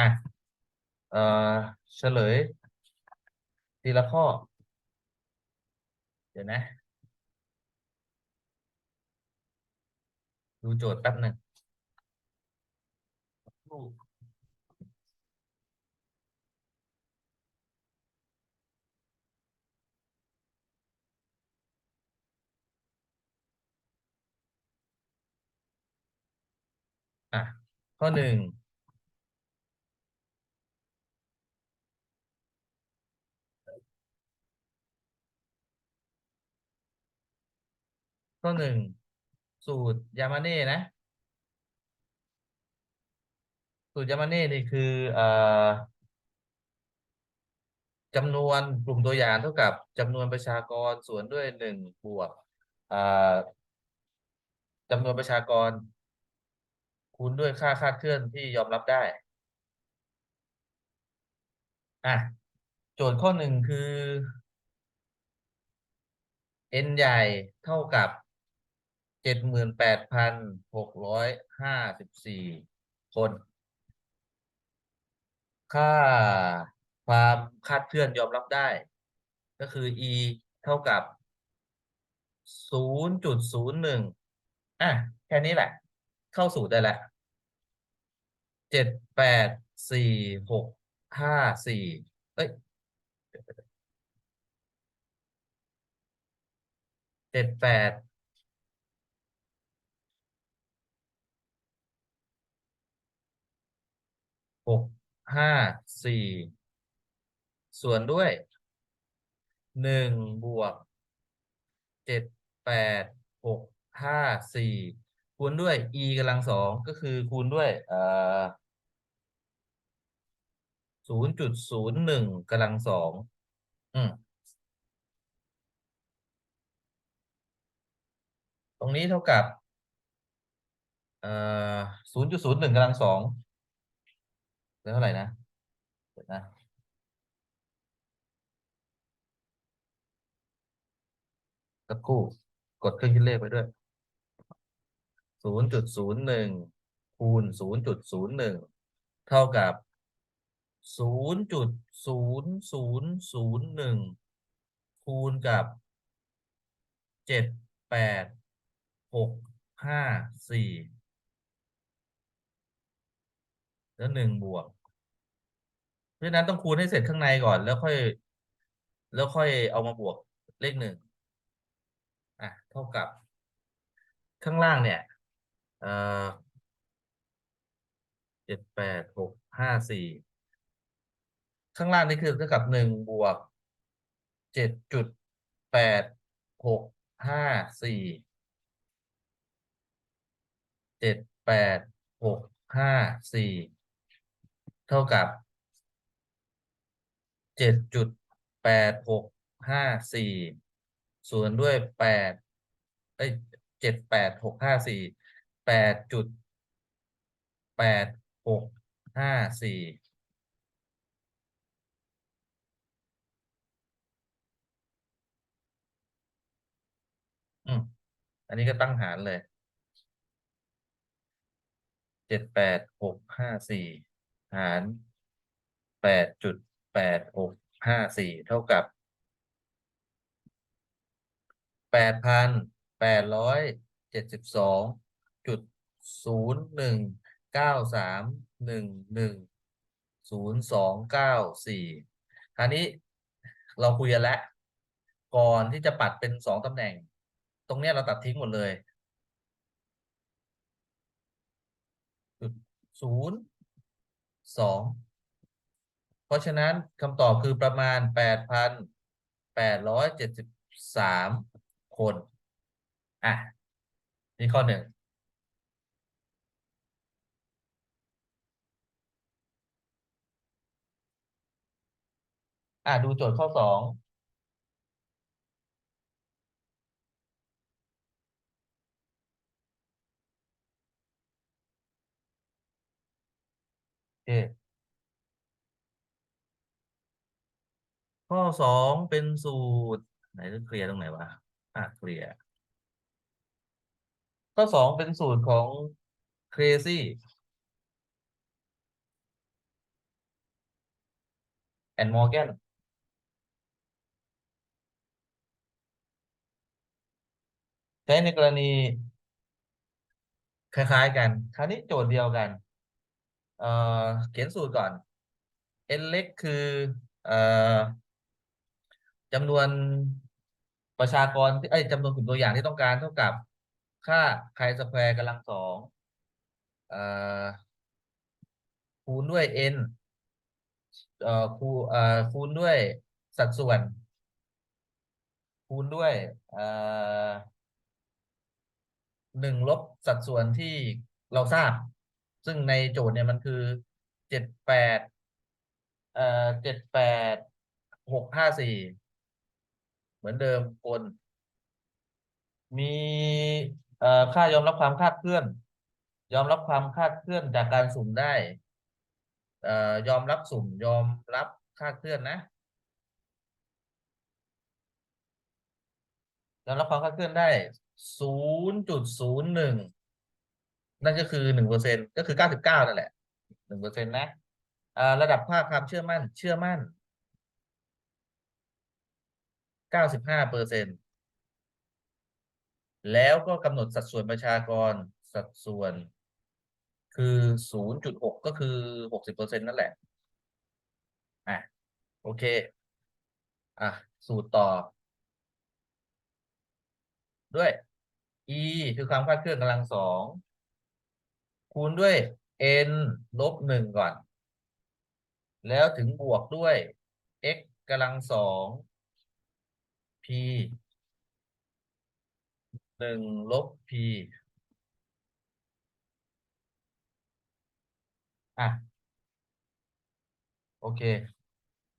อะเอ่อเฉลย ทีละข้อ เดี๋ยวนะ ดูโจทย์แป๊บหนึ่งอะ ข้อหนึ่ง ข้อหนึ่งสูตรยามาเน่นะ สูตรยามาเน่นี่คือเอ่อจำนวนกลุ่มตัวอย่างเท่ากับจำนวนประชากรส่วนด้วยหนึ่งบวกเอ่อจำนวนประชากร คูณด้วยค่าคาดเคลื่อนที่ยอมรับได้อะโจทย์ข้อหนึ่งคือ n ใหญ่เท่ากับ เจ็ดหมื่นแปดพันหกร้อยห้าสิบสี่คน ค่าความคาดเคลื่อนยอมรับได้ ก็คือ e เท่ากับศูนย์จุดศูนย์หนึ่งอะ แค่นี้แหละ เข้าสูตรได้แล้วเจ็ดแปดสี่หกห้าสี่เอ้ยเจ็ดแปด หกห้าสี่ส่วนด้วยหนึ่งบวกเจ็ดแปดหกห้าสี่คูณด้วย e กำลังสองก็คือคูณด้วยเอ่อศูนย์จุดศูนย์หนึ่งกำลังสองอืมตรงนี้เท่ากับเอ่อศูนย์จุดศูนย์หนึ่งกำลังสอง เท่าไหร่นะเดี๋ยวนะสักครู่กดเครื่องคิดเลขไปด้วยศูนย์จุดศูนย์หนึ่งคูณศูนย์จุดศูนย์หนึ่งเท่ากับศูนย์จุดศูนย์ศูนย์ศูนย์หนึ่งคูณกับเจ็ดแปดหกห้าสี่ แล้วหนึ่งบวก เพราะฉะนั้นต้องคูณให้เสร็จข้างในก่อน แล้วค่อย แล้วค่อยเอามาบวกเลขหนึ่งอะเท่ากับ ข้างล่างเนี่ยเอ่อเจ็ดแปดหกห้าสี่ข้างล่างนี่คือเท่ากับหนึ่งบวกเจ็ดจุดแปดหกห้าสี่เจ็ดแปดหกห้าสี่ เท่ากับเจ็ดจุดแปดหกห้าสี่ส่วนด้วยแปดเอ้ยเจ็ดแปดหกห้าสี่แปดจุดแปดหกห้าสี่อืมอันนี้ก็ตั้งหารเลยเจ็ดแปดหกห้าสี่ หารแปดจุดแปดหกห้าสี่เท่ากับแปดพันแปดร้อยเจ็ดสิบสองจุดศูนย์หนึ่งเก้าสามหนึ่งหนึ่งศูนย์สองเก้าสี่คราวนี้เราคุยกันแล้ว ก่อนที่จะปัดเป็นสองตำแหน่ง ตรงนี้เราตัดทิ้งหมดเลยจุดศูนย์ สองเพราะฉะนั้นคำตอบคือประมาณแปดพันแปดร้อยเจ็ดสิบสามคน อะ นี่ข้อหนึ่งอะ ดูโจทย์ข้อสอง โอเค ข้อสองเป็นสูตร ไหนต้องเคลียร์ตรงไหนวะอะเคลียร์ข้อสองเป็นสูตรของ crazy and Morgan ใช้ในกรณี คล้าย ๆ กัน คราวนี้โจทย์เดียวกัน เอ่อเขียนสูตรก่อน n เล็กคือเอ่อจำนวนประชากรที่เอ้จำนวนกลุ่มตัวอย่างที่ต้องการเท่ากับค่าไคสแควร์กำลังสองคูณด้วย n เอ่อคูเอ่อคูณด้วยสัดส่วน คูณด้วยเอ่อหนึ่งลบสัดส่วนที่เราทราบ ซึ่งในโจทย์เนี่ยมันคือเจ็ดแปดเอ่อเจ็ดแปดหกห้าสี่เหมือนเดิมคนมีเอ่อค่ายอมรับความคาดเคลื่อน ยอมรับความคาดเคลื่อนจากการสุ่มได้เอ่อยอมรับสุ่มยอมรับคาดเคลื่อนนะยอมรับความคาดเคลื่อนได้ศูนย์จุดศูนย์หนึ่ง นั่นก็คือหนึ่งเปอร์เซ็นก็คือเก้าสิบเก้านั่นแหละหนึ่งเปอร์เซ็นต์นะระดับภาคความเชื่อมั่น เชื่อมั่นเก้าสิบห้าเปอร์เซ็นต์แล้วก็กำหนดสัดส่วนประชากรสัดส่วน คือศูนย์จุดหกก็คือหกสิบเปอร์เซ็นต์นั่นแหละอะโอเค อะ สูตรต่อ ด้วย e คือความคลาดเคลื่อนกำลังสอง คูณด้วย n ลบหนึ่งก่อน แล้วถึงบวกด้วย x กำลังสอง p หนึ่งลบ p อะ โอเค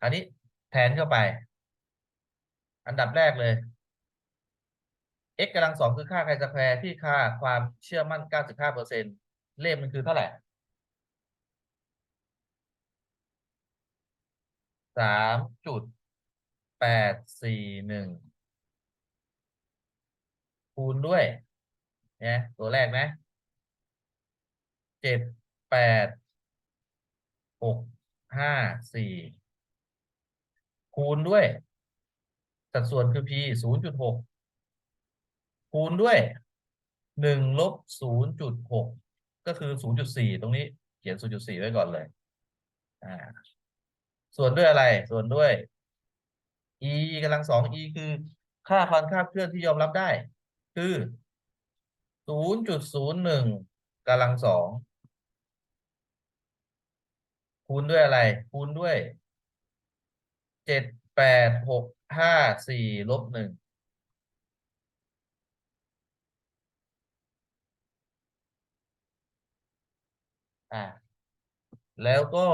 อันนี้แทนเข้าไป อันดับแรกเลย x กำลังสองคือค่าไคสแควร์ที่ค่าความเชื่อมั่น 95เปอร์เซ็นต์ เลขมันคือเท่าไหร่สามจุดแปดสี่หนึ่งคูณด้วยเนี่ยตัวแรกนะเจ็ดแปดหกห้าสี่คูณด้วย สัดส่วนคือ p ศูนย์จุดหกคูณด้วยหนึ่งลบศูนย์จุดหก ก็คือ 0.4 ตรงนี้เขียน 0.4 ไว้ก่อนเลย อ่า ส่วนด้วยอะไร ส่วนด้วย e กำลังสอง e คือ ค่าความคาบเคลื่อนที่ยอมรับได้ คือ 0.01กำลังสองคูณด้วยอะไร คูณด้วย 7 8 6 5 4ลบ1 อ่า แล้วก็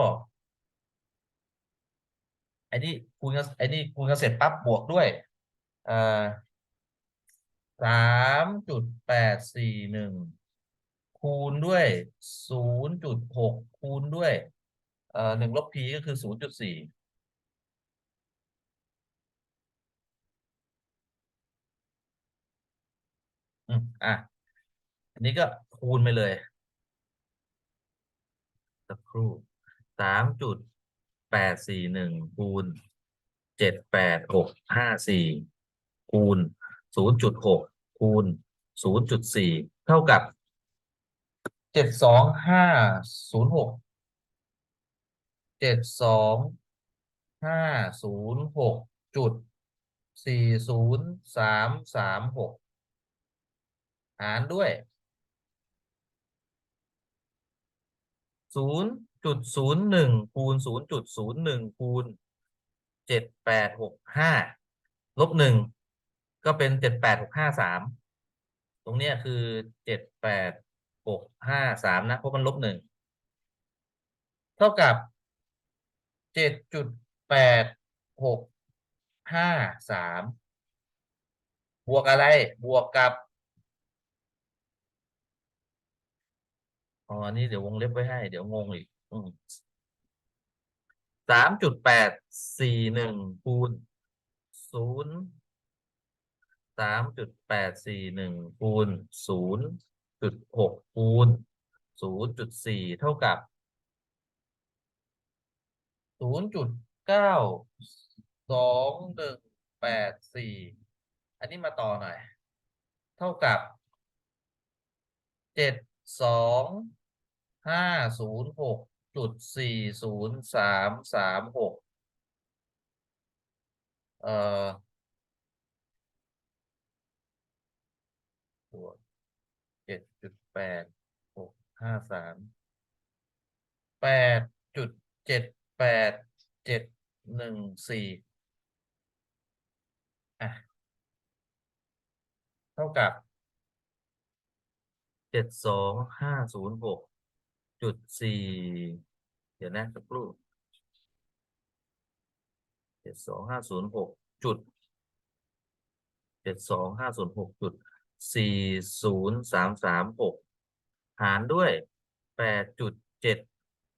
ไอ้นี่คูณกันไอ้นี่คูณกันเสร็จปั๊บบวกด้วยอ่อสามจุดแปดสี่หนึ่งคูณด้วยศูนย์จุดหกคูณด้วยเอ่อหนึ่งลบ p ก็คือศูนย์จุดสี่อืมอะอันนี้ก็คูณไปเลย สักครู่สามจุดแปดสี่หนึ่งคูณเจ็ดแปดหกห้าสี่คูณศูนย์จุดหกคูณศูนย์จุดสี่เท่ากับเจ็ดสองห้าศูนย์หกเจ็ดสองห้าศูนย์หกจุดสี่ศูนย์สามสามหกหารด้วย ศูนย์จุดศูนย์หนึ่งคูณศูนย์จุดศูนย์หนึ่งคูณเจ็ดแปดหกห้าลบหนึ่งก็เป็นเจ็ดแปดหกห้าสามตรงเนี้ยคือเจ็ดแปดหกห้าสามนะเพราะมันลบหนึ่งเท่ากับเจ็ดจุดแปดหกห้าสามบวกอะไรบวกกับ อ๋ออันนี้เดี๋ยววงเล็บไว้ให้ เดี๋ยวงงอีกสามจุดแปดสี่หนึ่งคูณศูนย์สามจุดแปดสี่หนึ่งคูณศูนย์จุดหกคูณศูนย์จุดสี่เท่ากับศูนย์จุดเก้าสองหนึ่งแปดสี่อันนี้มาต่อหน่อย เท่ากับเจ็ดสอง ห้าศูนย์หกจุดสี่ศูนย์สามสามหกเอ่อตัวเจ็ดจุดแปดหกห้าสามแปดจุดเจ็ดแปดเจ็ดหนึ่งสี่อะ เท่ากับเจ็ดสองห้าศูนย์หก จุดสี่เดี๋ยวนะสักครู่เจ็ดสองห้าศูนย์หกจุดเจ็ดสองห้าศูนย์หกจุดสี่ศูนย์สามสามหกหารด้วยแปดจุดเจ็ด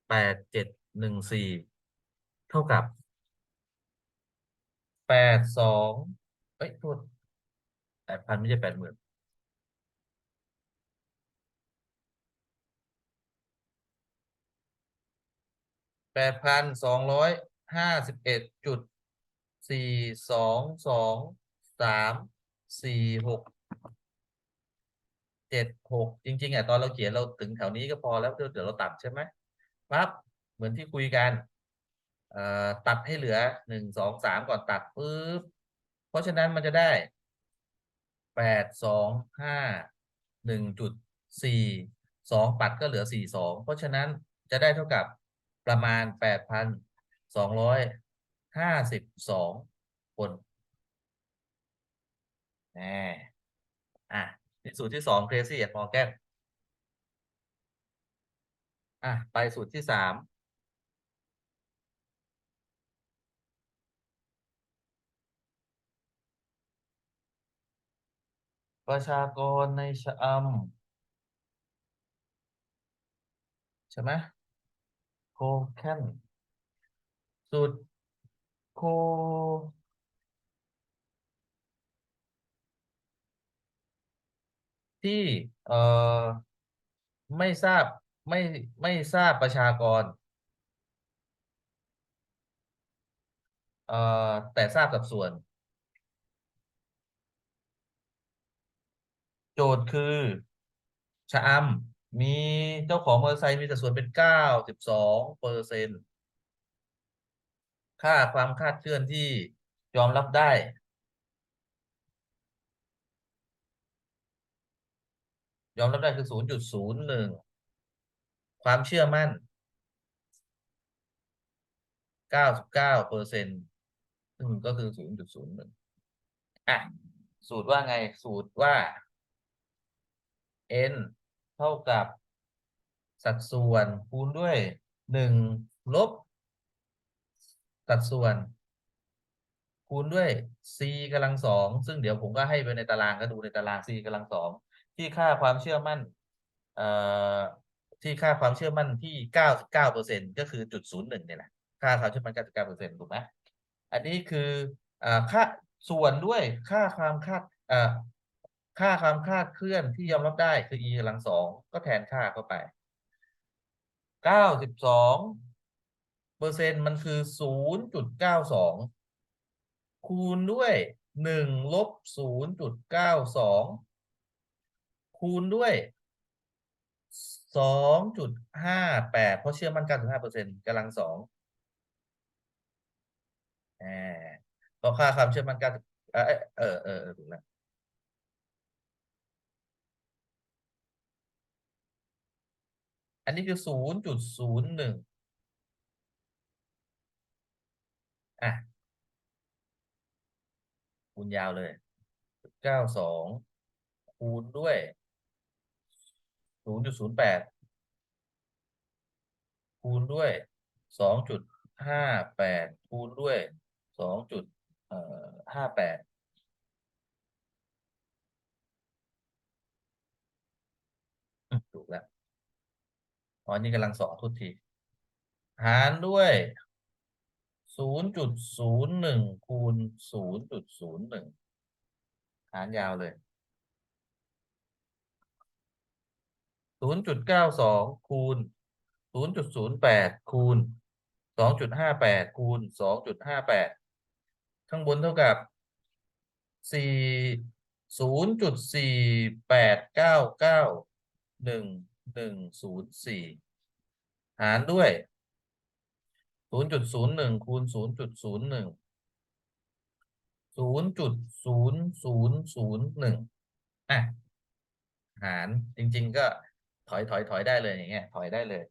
แปดเจ็ดหนึ่งสี่เท่ากับแปดสองเอ้ยโทษแปดพันไม่ใช่แปดหมื่น แปดพันสองร้อยห้าสิบเอ็ดจุดสี่สองสองสามสี่หกเจ็ดหกจริง ๆอะตอนเราเขียนเราถึงแถวนี้ก็พอแล้วเดี๋ยวเราตัดใช่ไหมปั๊บเหมือนที่คุยกันเอ่อตัดให้เหลือหนึ่งสองสามก่อนตัดปุ๊บเพราะฉะนั้นมันจะได้แปดสองห้าหนึ่งจุดสี่สองปัดก็เหลือสี่สองเพราะฉะนั้นจะได้เท่ากับ ประมาณแปดพันสองร้อยห้าสิบสองคนแน่อะนี่สูตรที่สองเครซี่มอร์แกนอะ ไปสูตรที่สามประชากรในชะอำใช่ไหม โคแคนสูตรโคที่เอ่อไม่ทราบไม่ไม่ทราบประชากรเอ่อแต่ทราบสัดส่วน โจทย์คือ ชะอำ มีเจ้าของมอเตอร์ไซค์มีสัดส่วนเป็นเก้าสิบสองเปอร์เซ็นต์ค่าความคาดเคลื่อนที่ยอมรับได้ ยอมรับได้คือศูนย์จุดศูนย์หนึ่งความเชื่อมั่นเก้าสิบเก้าเปอร์เซ็นต์ซึ่งก็คือศูนย์จุดศูนย์หนึ่งอะ สูตรว่าไงสูตรว่า n เท่ากับสัดส่วนคูณด้วยหนึ่งลบสัดส่วน คูณด้วย c กำลังสองซึ่งเดี๋ยวผมก็ให้ไปในตารางก็ดูในตาราง c กำลังสองที่ค่าความเชื่อมั่นเอ่อที่ค่าความเชื่อมั่นที่เก้าเก้าเปอร์เซ็นก็คือจุดศูนย์หนึ่งเนี่ยแหละค่าความเชื่อมั่นเก้าสิบเก้าเปอร์เซ็นต์ถูกไหมอันนี้คืออ่าค่าส่วนด้วยค่าความคาดอ่า ค่าความคาดเคลื่อนที่ยอมรับได้คือ e กำลังสองก็แทนค่าเข้าไปเก้าสิบสองเปอร์เซ็นต์มันคือศูนย์จุดเก้าสองคูณด้วยหนึ่งลบศูนย์จุดเก้าสองคูณด้วยสองจุดห้าแปดเพราะเชื่อมั่นเก้าสิบห้าเปอร์เซ็นต์กำลังสองแหมเพราะค่าความเชื่อมั่นเก้าสิบเออเออเออถูกแล้ว อันนี้คือศูนย์จุดศูนย์หนึ่งอะคูณยาวเลยเก้าสองคูณด้วยศูนย์จุดศูนย์แปดคูณด้วยสองจุดห้าแปดคูณด้วยสองจุดเอ่อห้าแปดถูกแล้ว อ๋อนี่กำลังสองทุกที หารด้วยศูนย์จุดศูนย์หนึ่งคูณศูนย์จุดศูนย์หนึ่งหารยาวเลยศูนย์จุดเก้าสองคูณศูนย์จุดศูนย์แปดคูณสองจุดห้าแปดคูณสองจุดห้าแปดข้างบนเท่ากับสี่ศูนย์จุดสี่แปดเก้าเก้าหนึ่ง หนึ่งศูนย์สี่หารด้วยศูนย์จุดศูนย์หนึ่งคูณศูนย์จุดศูนย์หนึ่งศูนย์จุดศูนย์ศูนย์ศูนย์หนึ่งอะหารจริง ๆ ก็ถอยถอยถอยได้เลยอย่างเงี้ยถอยได้เลย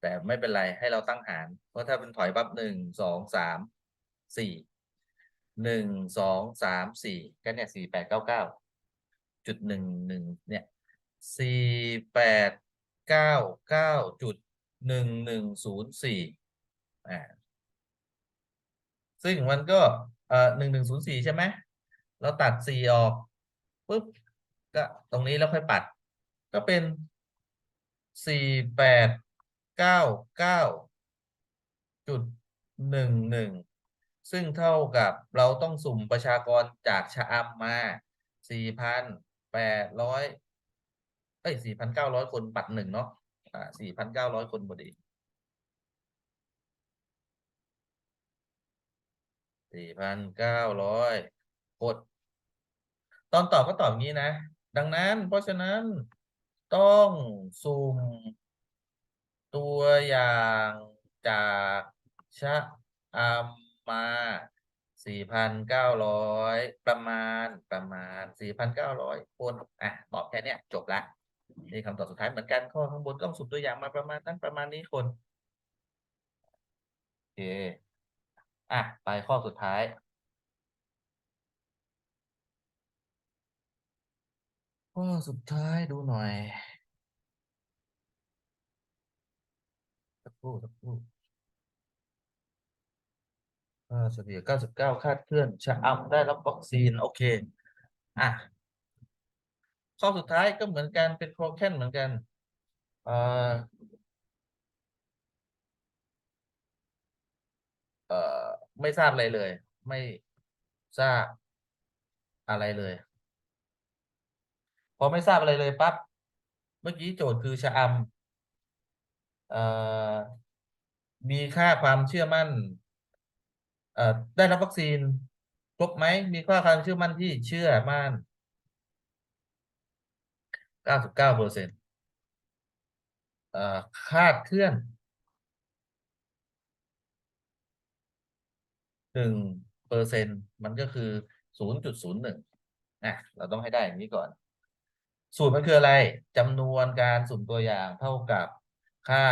แต่ไม่เป็นไรให้เราตั้งหาร เพราะถ้าเป็นถอยปั๊บหนึ่งสองสามสี่หนึ่งสองสามสี่ก็เนี่ยสี่แปดเก้าเก้าจุดหนึ่งหนึ่งเนี่ย สี่แปดเก้าเก้าจุดหนึ่งหนึ่งศูนย์สี่อ่าซึ่งมันก็เอ่อหนึ่งหนึ่งศูนย์สี่ใช่ไหมเราตัดสี่ออกปุ๊บก็ตรงนี้แล้วค่อยปัด ก็เป็นสี่แปดเก้าเก้าจุดหนึ่งหนึ่งซึ่งเท่ากับเราต้องสุ่มประชากรจากชะอำมาสี่พันแปดร้อย เอ้ยสี่พันเก้าร้อยคนปัดหนึ่งเนาะอ่าสี่พันเก้าร้อยคนพอดีสี่พันเก้าร้อยกดตอนตอบก็ตอบงี้นะ ดังนั้น เพราะฉะนั้นต้องสุ่มตัวอย่างจากชะอำมาสี่พันเก้าร้อยประมาณประมาณสี่พันเก้าร้อยคน อะ ตอบแค่เนี้ยจบละ นี่คำตอบสุดท้ายเหมือนกันข้อข้างบนต้องสุ่มตัวอย่างมาประมาณนั้นประมาณนี้คนโอเคอะไปข้อสุดท้าย ข้อสุดท้ายดูหน่อยสักครู่สักครู่ค่าเฉลี่ย99คาดเคลื่อนชะอำได้รับวัคซีน โอเค อะ ข้อสุดท้ายก็เหมือนกันเป็นโครแคนเหมือนกันเอ่อเอ่อไม่ทราบอะไรเลย ไม่ทราบอะไรเลย พอไม่ทราบอะไรเลยปั๊บเมื่อกี้โจทย์คือชะอำเอ่อมีค่าความเชื่อมั่นเอ่อได้รับวัคซีนครบไหมมีค่าความเชื่อมั่นที่เชื่อมั่น 99เปอร์เซ็นต์คาดเคลื่อนหนึ่งเปอร์เซ็นต์มันก็คือศูนย์จุดศูนย์หนึ่งอะเราต้องให้ได้อย่างนี้ก่อน สูตรมันคืออะไรจำนวนการสุ่มตัวอย่างเท่ากับค่า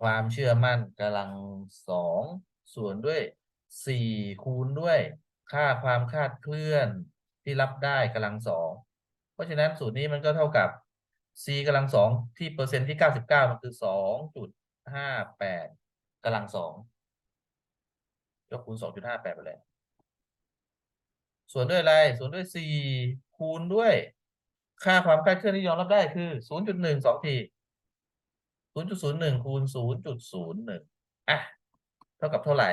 ความเชื่อมั่นกำลังสองส่วนด้วยสี่คูณด้วย ค่าความคาดเคลื่อนที่รับได้กำลังสอง เพราะฉะนั้นสูตรนี้มันก็เท่ากับ c กำลังสองที่เปอร์เซ็นต์ที่เก้าสิบเก้ามันคือสองจุดห้าแปดกำลังสองยกคูณสองจุดห้าแปดไปเลยส่วนด้วยอะไรส่วนด้วยสี่คูณด้วย ค่าความคลาดเคลื่อนที่ยอมรับได้คือศูนย์จุดหนึ่งสองทีศูนย์จุดศูนย์หนึ่งคูณศูนย์จุดศูนย์หนึ่งอะ เท่ากับเท่าไหร่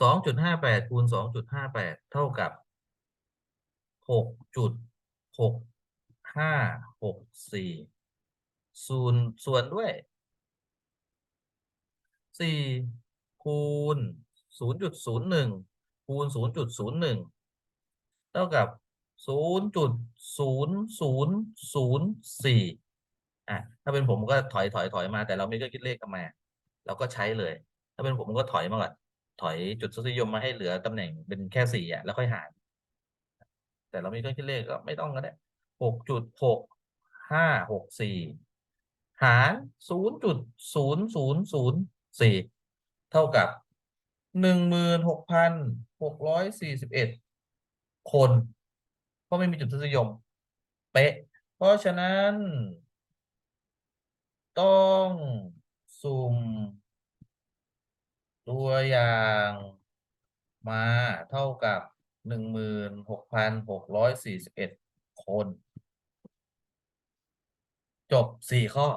สองจุดห้าแปดคูณสองจุดห้าแปดเท่ากับหกจุดหกห้าหกสี่ส่วนส่วนด้วยสี่คูณศูนย์จุดศูนย์หนึ่งคูณศูนย์จุดศูนย์หนึ่งเท่ากับศูนย์จุดศูนย์ศูนย์ศูนย์สี่อะถ้าเป็นผมก็ถอยถอยถอยมาแต่เราไม่ก็คิดเลขกันมาเราก็ใช้เลย ถ้าเป็นผมก็ถอยมาก่อน ถอยจุดทศนิยมมาให้เหลือตำแหน่งเป็นแค่สี่อะแล้วค่อยหาร แต่เรามีเครื่องคิดเลขก็ไม่ต้องก็ได้หกจุดหกห้าหกสี่หารศูนย์จุดศูนย์ศูนย์ศูนย์สี่เท่ากับหนึ่งมืนหกพันหกร้อยสี่สิบเอ็ดคนเพราะไม่มีจุดทศนิยม เป๊ะ เพราะฉะนั้น ต้องสุ่ม ตัวอย่างมาเท่ากับหนึ่งหมื่นหกพันหกร้อยสี่สิบเอ็ดคน จบสี่ข้อ